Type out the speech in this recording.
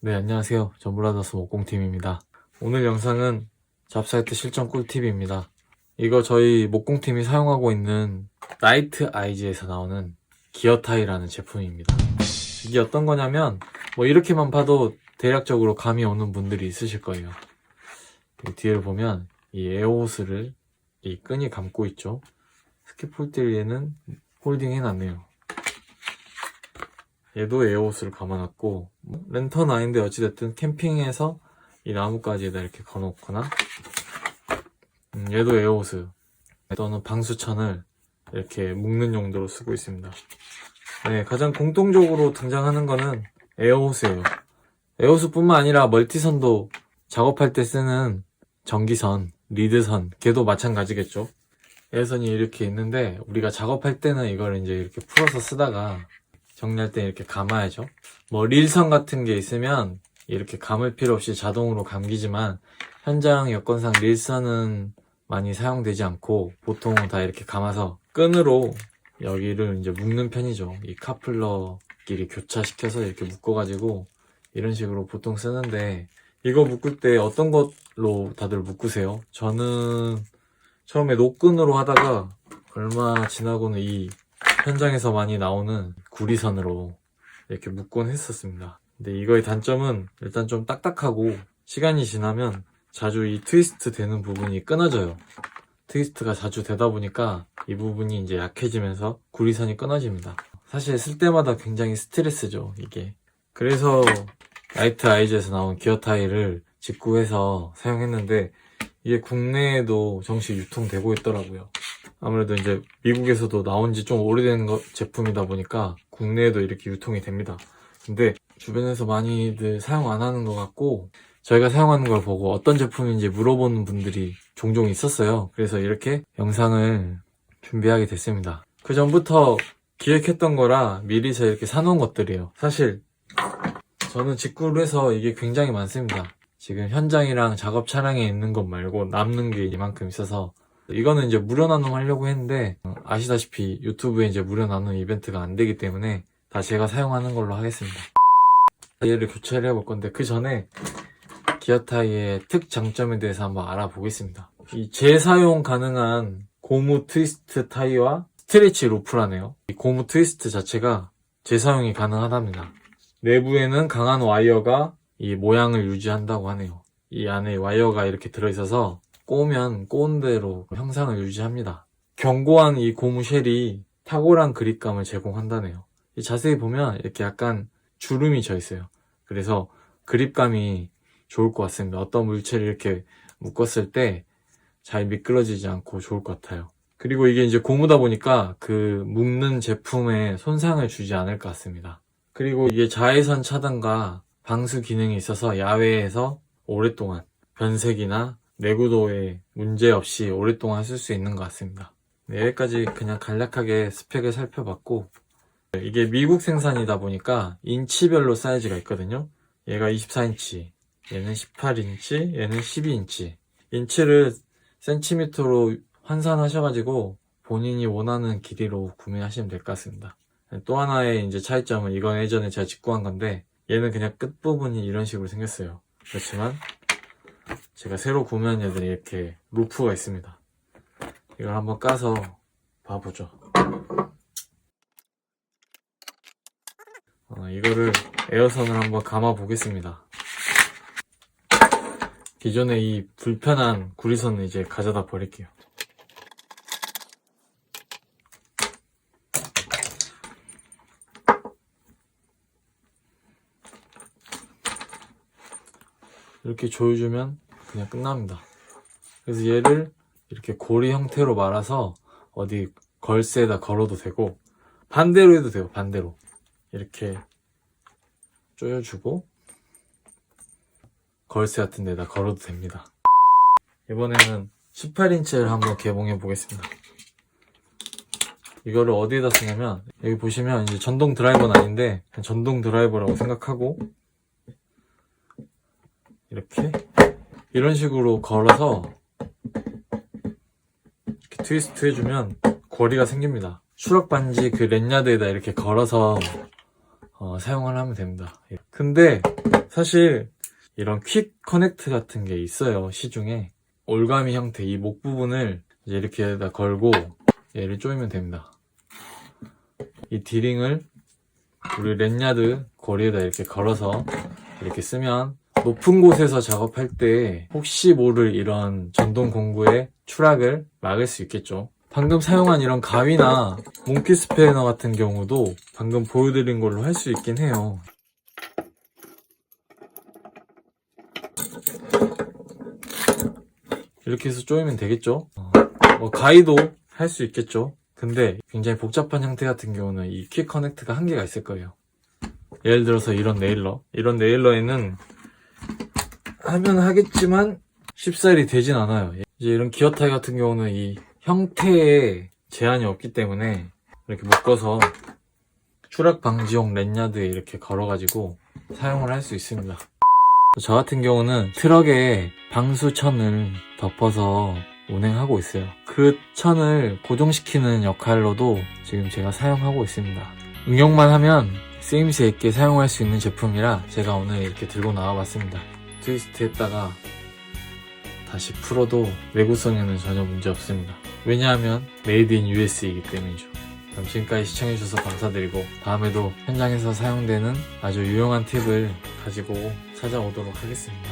네, 안녕하세요. 전브라더스 목공팀입니다. 오늘 영상은 잡사이트 실전 꿀팁입니다. 이거 저희 목공팀이 사용하고 있는 나이트 아이즈에서 나오는 기어타이라는 제품입니다. 이게 어떤 거냐면, 뭐 이렇게만 봐도 대략적으로 감이 오는 분들이 있으실 거예요. 이 뒤를 보면 이 에어호스를 이 끈이 감고 있죠. 스키폴드에는 홀딩 해놨네요. 얘도 에어호스를 감아놨고 랜턴 아닌데 어찌됐든 캠핑에서 이 나무까지에다 이렇게 거놓거나 음, 얘도 에어호스. 또는 방수천을 이렇게 묶는 용도로 쓰고 있습니다. 네, 가장 공통적으로 등장하는 거는 에어호스예요. 에어호스뿐만 아니라 멀티선도 작업할 때 쓰는 전기선, 리드선 걔도 마찬가지겠죠. 에어선이 이렇게 있는데 우리가 작업할 때는 이걸 이제 이렇게 풀어서 쓰다가 정리할 때 이렇게 감아야죠. 뭐 릴선 같은 게 있으면 이렇게 감을 필요 없이 자동으로 감기지만 현장 여건상 릴선은 많이 사용되지 않고 보통 다 이렇게 감아서 끈으로 여기를 이제 묶는 편이죠. 이 카플러끼리 교차시켜서 이렇게 묶어가지고 이런 식으로 보통 쓰는데 이거 묶을 때 어떤 걸로 다들 묶으세요? 저는 처음에 노끈으로 하다가 얼마 지나고는 이 현장에서 많이 나오는 구리선으로 이렇게 묶곤 했었습니다. 근데 이거의 단점은 일단 좀 딱딱하고 시간이 지나면 자주 이 트위스트 되는 부분이 끊어져요. 트위스트가 자주 되다 보니까 이 부분이 이제 약해지면서 구리선이 끊어집니다. 사실 쓸 때마다 굉장히 스트레스죠, 이게. 그래서 라이트 아이즈에서 나온 기어 타일을 직구해서 사용했는데 이게 국내에도 정식 유통되고 있더라고요. 아무래도 이제 미국에서도 나온 지 좀 오래된 거- 제품이다 보니까 국내에도 이렇게 유통이 됩니다. 근데 주변에서 많이들 사용 안 하는 것 같고 저희가 사용하는 걸 보고 어떤 제품인지 물어보는 분들이 종종 있었어요. 그래서 이렇게 영상을 준비하게 됐습니다. 그 전부터 기획했던 거라 미리서 이렇게 사놓은 것들이에요. 사실 저는 직구를 해서 이게 굉장히 많습니다. 지금 현장이랑 작업 차량에 있는 것 말고 남는 게 이만큼 있어서 이거는 이제 무료 나눔 하려고 했는데 어, 아시다시피 유튜브에 이제 무료 나눔 이벤트가 안 되기 때문에 다 제가 사용하는 걸로 하겠습니다. 얘를 교체를 해볼 건데 그 전에 기어타이의 특장점에 대해서 한번 알아보겠습니다. 이 재사용 가능한 고무 트위스트 타이와 스트레치 루프라네요. 이 고무 트위스트 자체가 재사용이 가능하답니다. 내부에는 강한 와이어가 이 모양을 유지한다고 하네요. 이 안에 와이어가 이렇게 들어있어서 꼬면 꼬은 대로 형상을 유지합니다. 견고한 이 고무 쉘이 탁월한 그립감을 제공한다네요. 이 자세히 보면 이렇게 약간 주름이 져 있어요. 그래서 그립감이 좋을 것 같습니다. 어떤 물체를 이렇게 묶었을 때 잘 미끄러지지 않고 좋을 것 같아요. 그리고 이게 이제 고무다 보니까 그 묶는 제품에 손상을 주지 않을 것 같습니다. 그리고 이게 자외선 차단과 방수 기능이 있어서 야외에서 오랫동안 변색이나 내구도에 문제 없이 오랫동안 쓸 수 있는 것 같습니다. 네, 여기까지 그냥 간략하게 스펙을 살펴봤고 이게 미국 생산이다 보니까 인치별로 사이즈가 있거든요. 얘가 24인치, 얘는 18인치, 얘는 12인치. 인치를 센티미터로 환산하셔가지고 본인이 원하는 길이로 구매하시면 될 것 같습니다. 또 하나의 이제 차이점은 이건 예전에 제가 직구한 건데 얘는 그냥 끝부분이 이런 식으로 생겼어요. 그렇지만 제가 새로 구매한 애들이 이렇게 루프가 있습니다. 이걸 한번 까서 봐보죠. 어, 이거를 에어선을 한번 감아 보겠습니다. 기존의 이 불편한 구리선은 이제 가져다 버릴게요. 이렇게 조여주면 그냥 끝납니다. 그래서 얘를 이렇게 고리 형태로 말아서 어디 걸쇠에다 걸어도 되고 반대로 해도 돼요. 반대로 이렇게 조여주고 걸쇠 같은 데다 걸어도 됩니다. 이번에는 18인치를 한번 개봉해 보겠습니다. 이거를 어디에다 쓰냐면 여기 보시면 이제 전동 드라이버는 아닌데 전동 드라이버라고 생각하고 이렇게 이런 식으로 걸어서 이렇게 트위스트 해주면 거리가 생깁니다. 추락 반지 그 렛야드에다 이렇게 걸어서 어, 사용을 하면 됩니다. 근데 사실 이런 퀵 커넥트 같은 게 있어요 시중에 올가미 형태 이 목 부분을 이제 이렇게 다 걸고 얘를 조이면 됩니다 이 디링을 우리 랜야드 고리에다 이렇게 걸어서 이렇게 쓰면 높은 곳에서 작업할 때 혹시 모를 이런 전동 공구의 추락을 막을 수 있겠죠. 방금 사용한 이런 가위나 몽키 스패너 같은 경우도 방금 보여드린 걸로 할 수 있긴 해요. 이렇게 해서 조이면 되겠죠. 어, 뭐 가위도 할 수 있겠죠. 근데 굉장히 복잡한 형태 같은 경우는 이퀵 커넥트가 한계가 있을 거예요. 예를 들어서 이런 네일러. 이런 네일러에는 하면 하겠지만 쉽사리 되진 않아요. 이제 이런 기어 타이 같은 경우는 이 형태에 제한이 없기 때문에 이렇게 묶어서 추락 방지용 랜야드에 이렇게 걸어가지고 사용을 할 수 있습니다. 저 같은 경우는 트럭에 방수천을 덮어서 운행하고 있어요. 그 천을 고정시키는 역할로도 지금 제가 사용하고 있습니다. 응용만 하면 쓰임새 있게 사용할 수 있는 제품이라 제가 오늘 이렇게 들고 나와봤습니다. 트위스트 했다가 다시 풀어도 내구성에는 전혀 문제 없습니다. 왜냐하면 메이드 인 US이기 때문이죠. 그럼 지금까지 시청해주셔서 감사드리고 다음에도 현장에서 사용되는 아주 유용한 팁을 가지고 찾아오도록 하겠습니다.